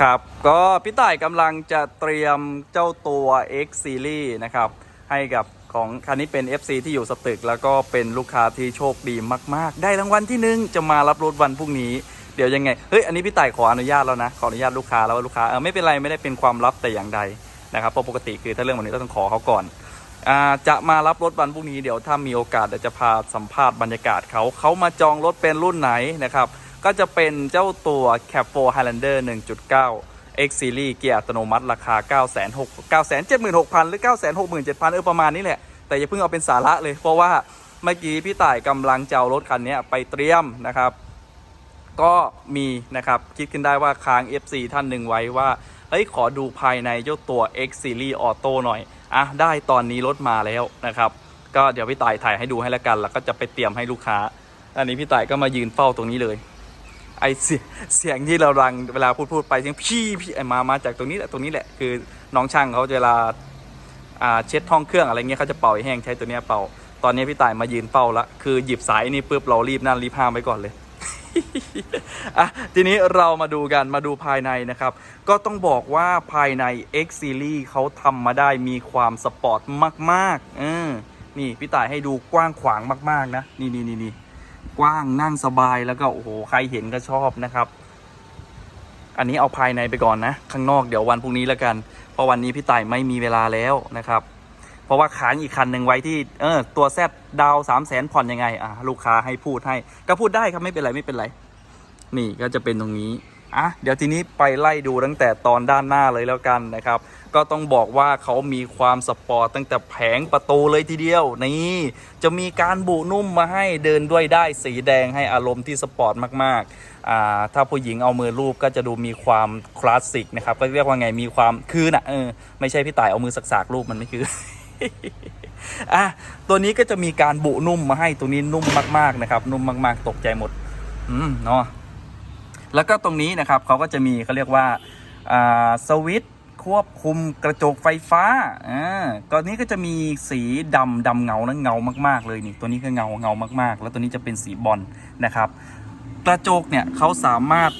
ครับ ก็พี่ต่ายกำลังจะเตรียมเจ้าตัว X Series นะครับ ให้กับของคันนี้เป็น FC ที่อยู่สตึก แล้วก็เป็นลูกค้าที่โชคดีมาก ๆ ได้รางวัลที่หนึ่งจะมารับรถวันพรุ่งนี้ เดี๋ยวยังไง เฮ้ย อันนี้พี่ต่ายขออนุญาตแล้วนะ ขออนุญาตลูกค้าแล้วว่าลูกค้าเออไม่เป็นไรไม่ได้เป็นความลับแต่อย่างใดนะครับเพราะปกติคือถ้าเรื่องแบบนี้ก็ต้องขอเขาก่อนอาจะมารับรถวันพรุ่งนี้เดี๋ยวถ้ามีโอกาสเดี๋ยวจะพาสัมภาษณ์บรรยากาศเขาเขามาจองรถเป็นรุ่นไหนนะครับ ก็จะเป็นเจ้าตัว Cap 4 Highlander 1.9 X Series เกียร์อัตโนมัติราคา 9 6 9 7 6 0 0 0 หรือ 9 6 7 0 0 0 เออประมาณนี้แหละ แต่อย่าเพิ่งเอาเป็นสาระเลย เพราะว่าเมื่อกี้พี่ต่ายกำลังจะเอารถคันนี้ไปเตรียมนะครับ ก็มีนะครับ คิดขึ้นได้ว่าค้าง FC ท่านหนึ่งไว้ว่าเฮ้ยขอดูภายในเจ้าตัว X Series Auto หน่อย อะ ได้ตอนนี้รถมาแล้วนะครับ ก็เดี๋ยวพี่ต่ายถ่ายให้ดูให้แล้วกัน แล้วก็จะไปเตรียมให้ลูกค้า อันนี้พี่ต่ายก็มายืนเฝ้าตรงนี้เลย เสียงเสียงที่เราดังเวลาพูดพูดไปเสียงพี่พี่ไอมามาจากตรงนี้แหละตรงนี้แหละคือน้องช่างเขาเวลาอ่าเช็ดห้องเครื่องอะไรเงี้ยเขาจะเป่าแห้งใช้ตัวเนี้ยเป่า ตอนนี้พี่ต่ายมายืนเฝ้าละคือหยิบสายนี่ปุ๊บเรารีบนั่นรีบห้ามไว้ก่อนเลยอะทีนี้เรามาดูกันมาดูภายในนะครับ ก็ต้องบอกว่าภายใน X Series เขาทำมาได้มีความสปอร์ตมากๆเออนี่พี่ต่ายให้ดูกว้างขวางมาก ๆ นะ นี่นี่นี่นี่ กว้างนั่งสบายแล้วก็โอ้โหใครเห็นก็ชอบนะครับ อันนี้เอาภายในไปก่อนนะ ข้างนอกเดี๋ยววันพรุ่งนี้แล้วกัน เพราะวันนี้พี่ต่ายไม่มีเวลาแล้วนะครับ เพราะว่าขางอีกคันหนึ่งไว้ที่เออตัวแซดดาวสามแสนผ่อนยังไงอะลูกค้าให้พูดให้ ก็พูดได้ครับไม่เป็นไรไม่เป็นไร นี่ก็จะเป็นตรงนี้ อะเดี๋ยวทีนี้ไปไล่ดูตั้งแต่ตอนด้านหน้าเลยแล้วกันนะครับ ก็ต้องบอกว่าเขามีความสปอร์ตตั้งแต่แผงประตูเลยทีเดียว นี่ จะมีการบุนุ่มมาให้เดินด้วยได้สีแดงให้อารมณ์ที่สปอร์ตมากๆอ่าถ้าผู้หญิงเอามือรูปก็จะดูมีความคลาสสิกนะครับก็เรียกว่าไงมีความคือนะเออไม่ใช่พี่ต่ายเอามือสักๆรูปมันไม่คืออะตัวนี้ก็จะมีการบุนุ่มมาให้ตัวนี้นุ่มมากๆนะครับ นุ่มมากๆ ตกใจหมดอืมเนาะ แล้วก็ตรงนี้นะครับเขาก็จะมีเขาเรียกว่าสวิตควบคุมกระจกไฟฟ้าอ่าตัวนี้ก็จะมีสีดำดำเงานะเงามาก ๆ เลยนี่ตัวนี้ก็เงาเงามากๆ แล้วตัวนี้จะเป็นสีบอลนะครับ กระจกเนี่ยเขาสามารถ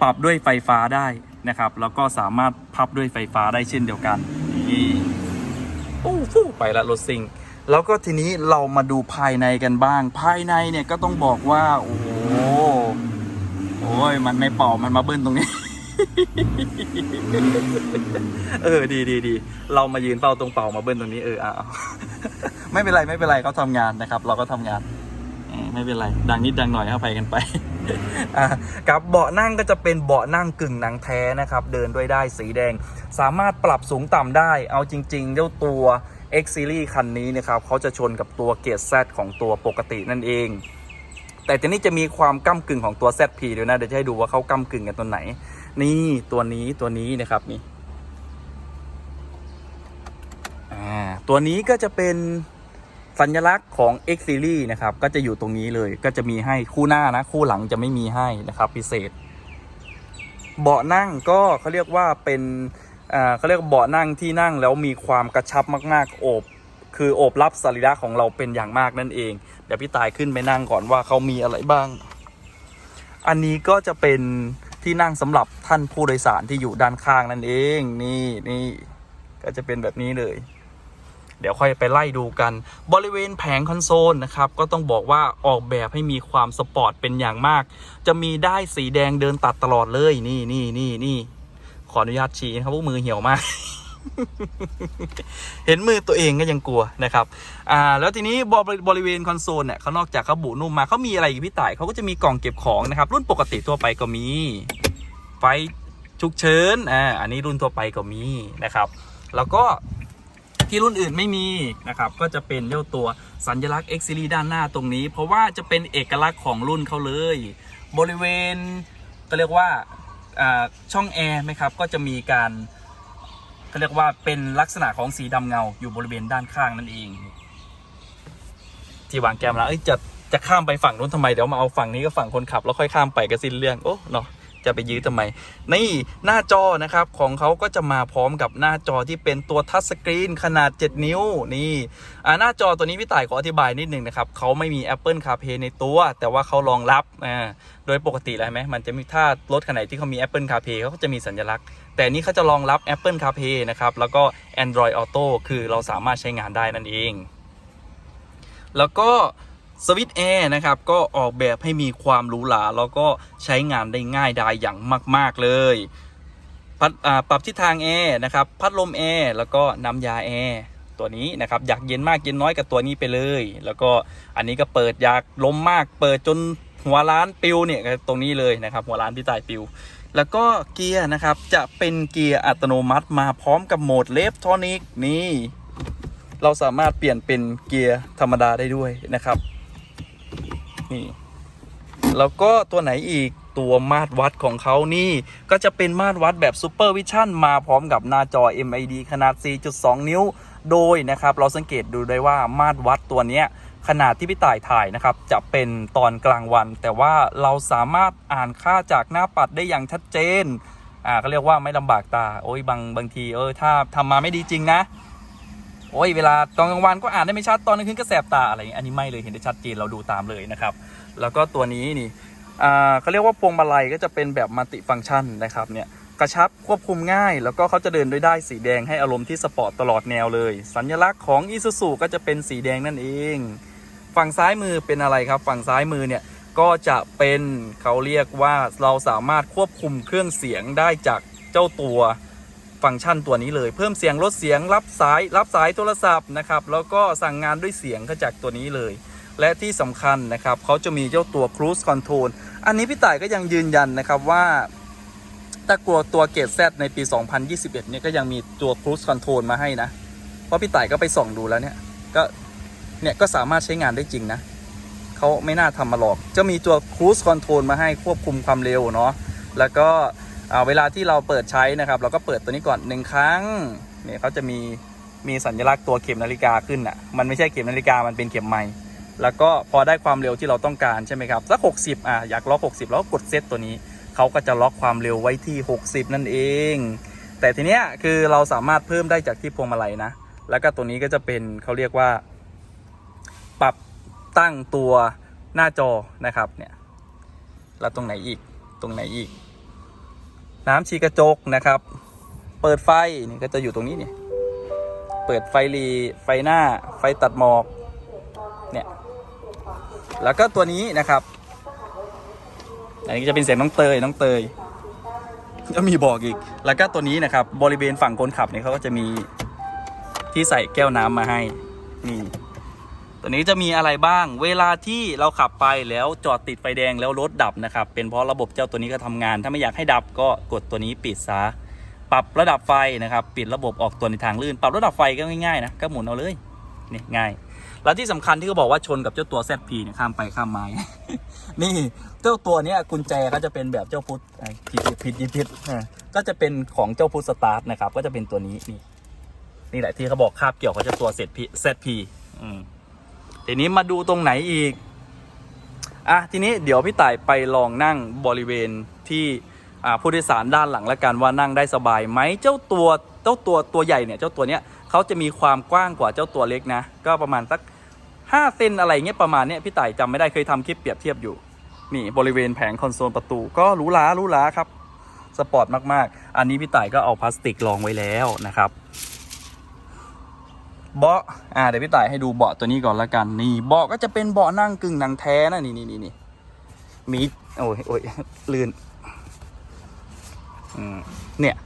ปรับด้วยไฟฟ้าได้นะครับ แล้วก็สามารถพับด้วยไฟฟ้าได้เช่นเดียวกันนี่ฟู่ฟู่ไปละรถซิงแล้วก็ทีนี้เรามาดูภายในกันบ้าง ภายในเนี่ยก็ต้องบอกว่าโอ้โห โอ้ยมันไม่เป่ามันมาเบิ้ลตรงนี้ เออดีดีดีเรามายืนเฝ้าตรงเป่ามาเบิ้ลตรงนี้เออเอาไม่เป็นไรไม่เป็นไรเขาทำงานนะครับ เราก็ทำงานเออไม่เป็นไร ดังนิดดังหน่อยเข้าไปกันไปอะกับเบาะนั่งก็จะเป็นเบาะนั่งกึ่งหนังแท้นะครับ เดินด้วยได้สีแดง สามารถปรับสูงต่ำได้ เอาจริงๆเจ้าตัว X Series คันนี้นะครับเขาจะชนกับตัวเกียร์ Z ของตัวปกตินั่นเอง แต่ทีนี้จะมีความก้ากึ่งของตัว ZP ด้วยนะ เดี๋ยวจะให้ดูว่าเขาก้ากึ่งกันตัวไหน นี่ตัวนี้ตัวนี้นะครับนี่ตัวนี้ก็จะเป็นสัญลักษณ์ของ X Series นะครับ ก็จะอยู่ตรงนี้เลย ก็จะมีให้คู่หน้านะ คู่หลังจะไม่มีให้นะครับ พิเศษ เบาะนั่งก็เขาเรียกว่าเป็นเขาเรียกเบาะนั่งที่นั่งแล้วมีความกระชับมาก ๆ โอบ คือโอบรับสรีระของเราเป็นอย่างมากนั่นเอง เดี๋ยวพี่ตายขึ้นไปนั่งก่อนว่าเขามีอะไรบ้าง อันนี้ก็จะเป็นที่นั่งสำหรับท่านผู้โดยสารที่อยู่ด้านข้างนั่นเอง นี่นี่ก็จะเป็นแบบนี้เลย เดี๋ยวค่อยไปไล่ดูกัน บริเวณแผงคอนโซลนะครับ ก็ต้องบอกว่าออกแบบให้มีความสปอร์ตเป็นอย่างมาก จะมีได้สีแดงเดินตัดตลอดเลย นี่นี่นี่นี่ขออนุญาตชี้นะครับพวกมือเหี่ยวมาก เห็นมือตัวเองก็ยังกลัวนะครับ อ่า แล้วทีนี้บริบริเวณคอนโซลเนี่ยเขานอกจากเขาบุนุ่มมาเขามีอะไรอีกพี่ต่ายเขาก็จะมีกล่องเก็บของนะครับ รุ่นปกติทั่วไปก็มี ไฟฉุกเฉิน อ่า อันนี้รุ่นทั่วไปก็มีนะครับ แล้วก็ที่รุ่นอื่นไม่มีนะครับ ก็จะเป็นเจ้าตัวสัญลักษณ์ X Series ด้านหน้าตรงนี้ เพราะว่าจะเป็นเอกลักษณ์ของรุ่นเขาเลย บริเวณก็เรียกว่าช่องแอร์ไหมครับ ก็จะมีการ ก็เรียกว่าเป็นลักษณะของสีดำเงาอยู่บริเวณด้านข้างนั่นเอง ที่วางแกมแล้วจะจะข้ามไปฝั่งนู้นทำไมเดี๋ยวมาเอาฝั่งนี้ก็ฝั่งคนขับ แล้วค่อยข้ามไปก็สิ้นเรื่องโอ้เนาะ จะไปยื้อทำไม นี่หน้าจอนะครับของเขาก็จะมาพร้อมกับหน้าจอที่เป็นตัวทัชสกรีนขนาด 7 นิ้วนี่อ่าหน้าจอตัวนี้พี่ต่ายขออธิบายนิดนึงนะครับเขาไม่มี Apple CarPlay ในตัว แต่ว่าเขารองรับอ่าโดยปกติแล้วไหมมันจะมีถ้ารถคันไหนที่เขามี Apple CarPlay เขาก็จะมีสัญลักษณ์ แต่นนี้เขาจะรองรับ Apple CarPlay นะครับแล้วก็ Android Auto คือเราสามารถใช้งานได้นั่นเอง แล้วก็ สวิตช์แอร์นะครับก็ออกแบบให้มีความหรูหราแล้วก็ใช้งานได้ง่ายดายอย่างมาก ๆ เลยพัดปรับทิศทางแอร์นะครับพัดลมแอร์แล้วก็น้ำยาแอร์ตัวนี้นะครับอยากเย็นมากเย็นน้อยกับตัวนี้ไปเลย แล้วก็อันนี้ก็เปิดอยากลมมากเปิดจนหัวร้านปิวเนี่ยก็ตรงนี้เลยนะครับหัวร้านพี่ตายปิว แล้วก็เกียร์นะครับจะเป็นเกียร์อัตโนมัติมาพร้อมกับโหมดเลฟทอนิกนี่ เราสามารถเปลี่ยนเป็นเกียร์ธรรมดาได้ด้วยนะครับ นี่แล้วก็ตัวไหนอีกตัวมาตรวัดของเขานี่ ก็จะเป็นมาตรวัดแบบ Super Vision มาพร้อมกับหน้าจอ MID ขนาด 4.2 นิ้ว โดยนะครับ เราสังเกตดูได้ว่ามาตรวัดตัวเนี้ยขนาดที่พี่ต่ายถ่ายนะครับ จะเป็นตอนกลางวัน แต่ว่าเราสามารถอ่านค่าจากหน้าปัดได้อย่างชัดเจน อ่าเขาเรียกว่าไม่ลำบากตา โอ้ยบางบางทีเออถ้าทำมาไม่ดีจริงนะ โอ้ยเวลาตอนกลางวันก็อ่านได้ไม่ชัดตอนกลางคืนก็แสบตาอะไรอย่างเงี้ยอันนี้ไม่เลยเห็นได้ชัดเจนเราดูตามเลยนะครับ แล้วก็ตัวนี้นี่เขาเรียกว่าพวงมาลัยก็จะเป็นแบบมัลติฟังก์ชันนะครับเนี่ยกระชับควบคุมง่าย แล้วก็เขาจะเดินด้วยได้สีแดงให้อารมณ์ที่สปอร์ตตลอดแนวเลย สัญลักษณ์ของ i s u z u ก็จะเป็นสีแดงนั่นเอง ฝั่งซ้ายมือเป็นอะไรครับ ฝั่งซ้ายมือเนี่ยก็จะเป็นเขาเรียกว่าเราสามารถควบคุมเครื่องเสียงได้จากเจ้าตัว ฟังก์ชันตัวนี้เลย เพิ่มเสียงลดเสียงรับสาย รับสายโทรศัพท์นะครับแล้วก็สั่งงานด้วยเสียงก็จากตัวนี้เลย และที่สำคัญนะครับเขาจะมีเจ้าตัว Cruise Control อันนี้พี่ต่ายก็ยังยืนยันนะครับว่าถ้ากลัวตัวเกตแซในปี 2021 เนี่ยก็ยังมีตัว Cruise Control มาให้นะ เพราะพี่ต่ายก็ไปส่องดูแล้วเนี่ยก็เนี่ยก็สามารถใช้งานได้จริงนะเขาไม่น่าทำมาหลอก จะมีตัว Cruise Control มาให้ควบคุมความเร็วเนาะแล้วก็ เวลาที่เราเปิดใช้นะครับ เราก็เปิดตัวนี้ก่อนหนึ่งครั้งเนี่ยเขาจะมีมีสัญลักษณ์ตัวเข็มนาฬิกาขึ้นอะมันไม่ใช่เข็มนาฬิกามันเป็นเข็มไม้แล้วก็พอได้ความเร็วที่เราต้องการใช่ไหมครับสัก 60อะอยากล็อก 60 แล้วก็กดเซตตัวนี้เขาก็จะล็อกความเร็วไว้ที่ 60 นั่นเอง แต่ทีเนี้ยคือเราสามารถเพิ่มได้จากที่พวงมาลัยนะ แล้วก็ตัวนี้ก็จะเป็นเขาเรียกว่า ปรับตั้งตัวหน้าจอนะครับเนี่ยแล้วตรงไหนอีกตรงไหนอีก น้ำชีกระจกนะครับ เปิดไฟนี่ก็จะอยู่ตรงนี้เนี่ยเปิดไฟรีไฟหน้า ไฟตัดหมอกเนี่ยแล้วก็ตัวนี้นะครับ อันนี้จะเป็นเสียงน้องเตยน้องเตยก็มีบอกอีก แล้วก็ตัวนี้นะครับ บริเวณฝั่งคนขับเนี่ยเขาก็จะมีที่ใส่แก้วน้ำมาให้นี่ ตัวนี้จะมีอะไรบ้าง เวลาที่เราขับไปแล้วจอดติดไฟแดงแล้วรถดับนะครับ เป็นเพราะระบบเจ้าตัวนี้ก็ทำงาน ถ้าไม่อยากให้ดับก็กดตัวนี้ปิดซะ ปรับระดับไฟนะครับ ปิดระบบออกตัวในทางลื่น ปรับระดับไฟก็ง่ายๆนะ ก็หมุนเอาเลย นี่ง่าย แล้วที่สำคัญที่เขาบอกว่าชนกับเจ้าตัว ZP เนี่ยข้ามไปข้ามมา นี่เจ้าตัวนี้กุญแจก็จะเป็นแบบเจ้าพุทธผิดผิดผิดผิดอ่าก็จะเป็นของเจ้าพุทธสตาร์ทนะครับ ก็จะเป็นตัวนี้นี่ นี่แหละที่เขาบอกคาบเกี่ยวกับเจ้าตัว ZP ZP อืม ทีนี้มาดูตรงไหนอีก อะ ทีนี้เดี๋ยวพี่ต่ายไปลองนั่งบริเวณที่ผู้โดยสารด้านหลังแล้วกันว่านั่งได้สบายไหมเจ้าตัวเจ้าตัวตัวใหญ่เนี่ยเจ้าตัวเนี้ยเขาจะมีความกว้างกว่าเจ้าตัวเล็กนะ ก็ประมาณสักห้าเซนอะไรเงี้ยประมาณเนี้ยพี่ต่ายจำไม่ได้เคยทำคลิปเปรียบเทียบอยู่ นี่บริเวณแผงคอนโซลประตูก็หรูหราหรูหราครับสปอร์ตมากๆ อันนี้พี่ต่ายก็เอาพลาสติกรองไว้แล้วนะครับ เบาะอ่าเดี๋ยวพี่ต่ายให้ดูเบาะตัวนี้ก่อนละกันนี่เบาะก็จะเป็นเบาะนั่งกึ่งหนังแท้นะนี่นี่นี่นี่มีโอ้ยโอ้ยลื่นอืมเนี่ย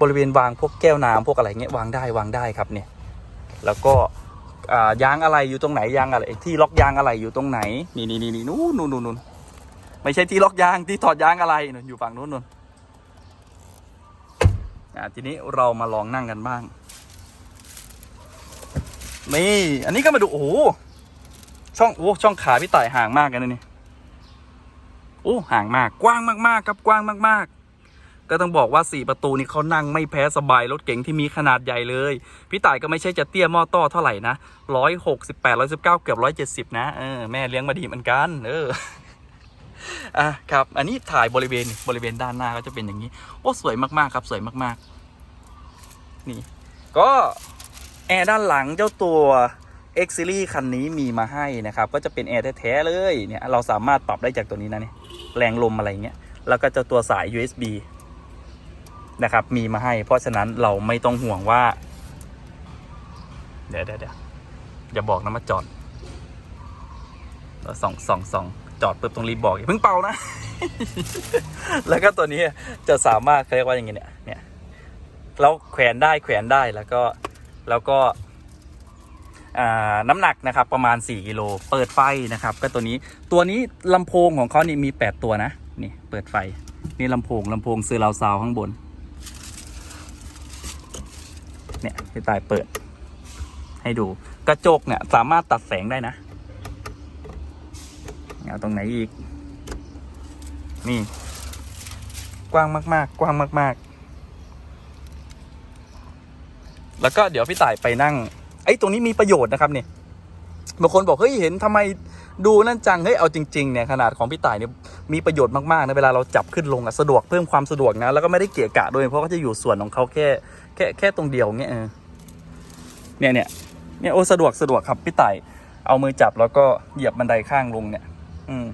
บริเวณวางพวกแก้วน้ำพวกอะไรเงี้ยวางได้วางได้ครับเนี่ย แล้วก็ยางอะไรอยู่ตรงไหนยางอะไร ที่ล็อกยางอะไรอยู่ตรงไหน นี่นี่นี่นี่นู่นนู่นนู่นไม่ใช่ที่ล็อกยางที่ถอดยางอะไรนู่นอยู่ฝั่งนู้นนู่นทีนี้เรามาลองนั่งกันบ้าง นี่ อันนี้ก็มาดู โอ้ช่องโอ้ช่องขาพี่ต่ายห่างมากกันนะนี่โอ้ห่างมากกว้างมากๆครับกว้างมาก ๆ ก็ต้องบอกว่าสี่ประตูนี่เขานั่งไม่แพ้สบายรถเก๋งที่มีขนาดใหญ่เลย พี่ต่ายก็ไม่ใช่จะเตี้ยมอต้อเท่าไหร่นะร้อยหกสิบแปดร้อยสิบเก้าเกือบร้อยเจ็ดสิบนะเออแม่เลี้ยงมาดีเหมือนกัน เอออะครับ อันนี้ถ่ายบริเวณบริเวณด้านหน้าก็จะเป็นอย่างนี้ โอ้ สวยมากๆครับ สวยมากๆ นี่ ก็ แอร์ด้านหลังเจ้าตัว X Series คันนี้มีมาให้นะครับ ก็จะเป็นแอร์แท้ๆเลยเนี่ยเราสามารถปรับได้จากตัวนี้นะเนี่ยแรงลมอะไรเงี้ยแล้วก็เจ้าตัวสาย USB นะครับมีมาให้ เพราะฉะนั้นเราไม่ต้องห่วงว่า เดี๋ยวเดี๋ยวเดี๋ยวอย่าบอกนะมาจอดเออส่องสองสองจอดปุ๊บต้องรีบบอกอย่าเพิ่งเป่านะ แล้วก็ตัวนี้จะสามารถเขาเรียกว่าอย่างไงเนี่ยเนี่ยเราแขวนได้แขวนได้แล้วก็ แล้วก็น้ำหนักนะครับประมาณ 4กิโลเปิดไฟนะครับก็ตัวนี้ตัวนี้ลำโพงของเขานี่มี 8 ตัวนะนี่เปิดไฟนี่ลำโพงลำโพงซื้อเราซาวข้างบนเนี่ยพี่ตายเปิด ให้ดูกระจกเนี่ยสามารถตัดแสงได้นะเอาตรงไหนอีก นี่ กว้างมาก ๆ กว้างมากๆ แล้วก็เดี๋ยวพี่ต่ายไปนั่งไอ้ยตรงนี้มีประโยชน์นะครับเนี่ยบางคนบอกเฮ้ยเห็นทำไมดูนั่นจังเฮ้ยเอาจริงๆเนี่ยขนาดของพี่ต่ายเนี่ยมีประโยชน์มากๆนะเวลาเราจับขึ้นลงอะสะดวกเพิ่มความสะดวกนะแล้วก็ไม่ได้เกี่ยกะด้วยเพราะเขาจะอยู่ส่วนของเขาแค่แค่แค่ตรงเดียวเงี้ยเออเนี่ยเนี่ยเนี่ยโอ้สะดวกสะดวกครับพี่ต่ายเอามือจับแล้วก็เหยียบบันไดข้างลงเนี่ย อืม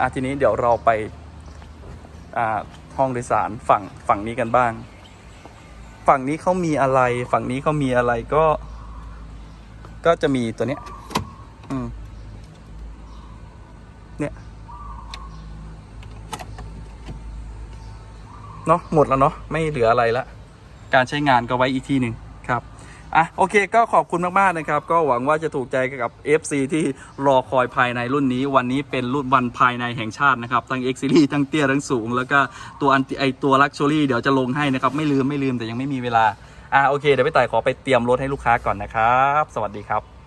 อะทีนี้เดี๋ยวเราไป อ่าห้องโดยสารฝั่งฝั่งนี้กันบ้าง ฝั่งนี้เขามีอะไร ฝั่งนี้เขามีอะไรก็ ก็จะมีตัวเนี้ย อืม เนี่ย เนาะหมดแล้วเนาะไม่เหลืออะไรละ การใช้งานก็ไว้อีกทีหนึ่ง อะโอเคก็ขอบคุณมากๆนะครับ ก็หวังว่าจะถูกใจกับ FC ที่รอคอยภายในรุ่นนี้ วันนี้เป็นรุ่นวันภายในแห่งชาตินะครับทั้ง X Series ทั้งเตี้ยทั้งสูง แล้วก็ตัวอันไอตัวลักชัวรี่เดี๋ยวจะลงให้นะครับ ไม่ลืมไม่ลืมแต่ยังไม่มีเวลาอะโอเคเดี๋ยวพี่ต่ายขอไปเตรียมรถให้ลูกค้าก่อนนะครับ สวัสดีครับ